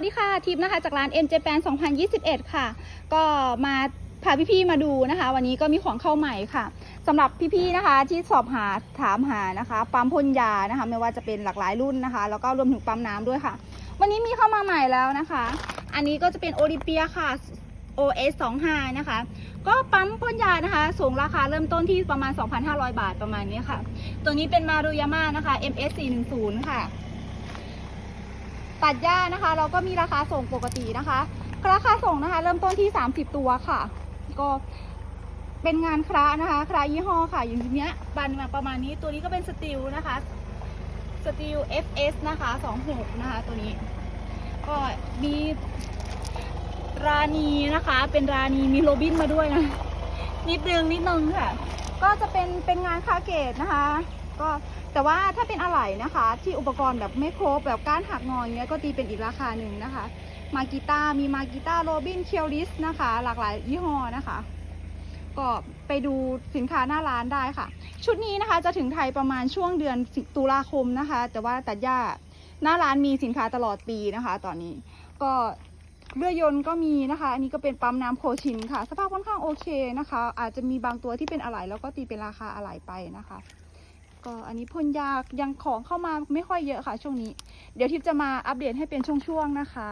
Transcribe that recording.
วัสดีค่ะทิปนะคะจากร้าน M Japan 2021 ค่ะ ก็มาพาพี่ๆมาดูนะคะ วันนี้ก็มีของเข้าใหม่ค่ะสำหรับพี่ๆนะคะที่สอบหาถามหานะคะปั๊มพ่นยานะคะ ไม่ว่าจะเป็นหลากหลายรุ่นนะคะ แล้วก็รวมถึงปั๊มน้ำด้วยค่ะ วันนี้มีเข้ามาใหม่แล้วนะคะ อันนี้ก็จะเป็นโอลิเปียค่ะ OS 25นะคะ ก็ปั๊มพ่นยานะคะ สูงราคาเริ่มต้นที่ประมาณ 2,500 บาทประมาณนี้ค่ะ ตัวนี้เป็นมารุยาม่านะคะ MS 410ค่ะ ตัดหญ้านะคะ เราก็มีราคาส่งปกตินะคะ ราคาส่งนะคะ เริ่มต้นที่ 30 ตัวค่ะ ก็เป็นงานครานะคะครายี่ห้อค่ะอย่างเนี้ยบันมาประมาณนี้ตัวนี้ก็เป็นสตีลนะคะสตีล FS นะคะ26นะคะ ตัวนี้ ก็มีราณีนะคะ เป็นราณีมีโรบินมาด้วยนะนิดนึงนิดนึงค่ะ ก็จะเป็นเป็นงานคาเกตนะคะ ก็แต่ว่าถ้าเป็นอะไหล่นะคะ ที่อุปกรณ์แบบไม่ครบแบบก้านหักงออย่างเงี้ยก็ตีเป็นอีกราคาหนึ่งนะคะ มากีตามีมากีตาโรบินเคียวลิสนะคะ หลากหลายยี่ห้อนะคะ ก็ไปดูสินค้าหน้าร้านได้ค่ะ ชุดนี้นะคะจะถึงไทยประมาณช่วงเดือนตุลาคมนะคะ แต่ว่าตัดหญ้าหน้าร้านมีสินค้าตลอดปีนะคะ ตอนนี้ก็เรือยนต์ก็มีนะคะ อันนี้ก็เป็นปั๊มน้ำโคชินค่ะ สภาพค่อนข้างโอเคนะคะ อาจจะมีบางตัวที่เป็นอะไหล่แล้วก็ตีเป็นราคาอะไหล่ไปนะคะ ก็อันนี้พ่นยายังของเข้ามาไม่ค่อยเยอะค่ะช่วงนี้ เดี๋ยวทิพย์จะมาอัปเดตให้เป็นช่วงๆนะคะ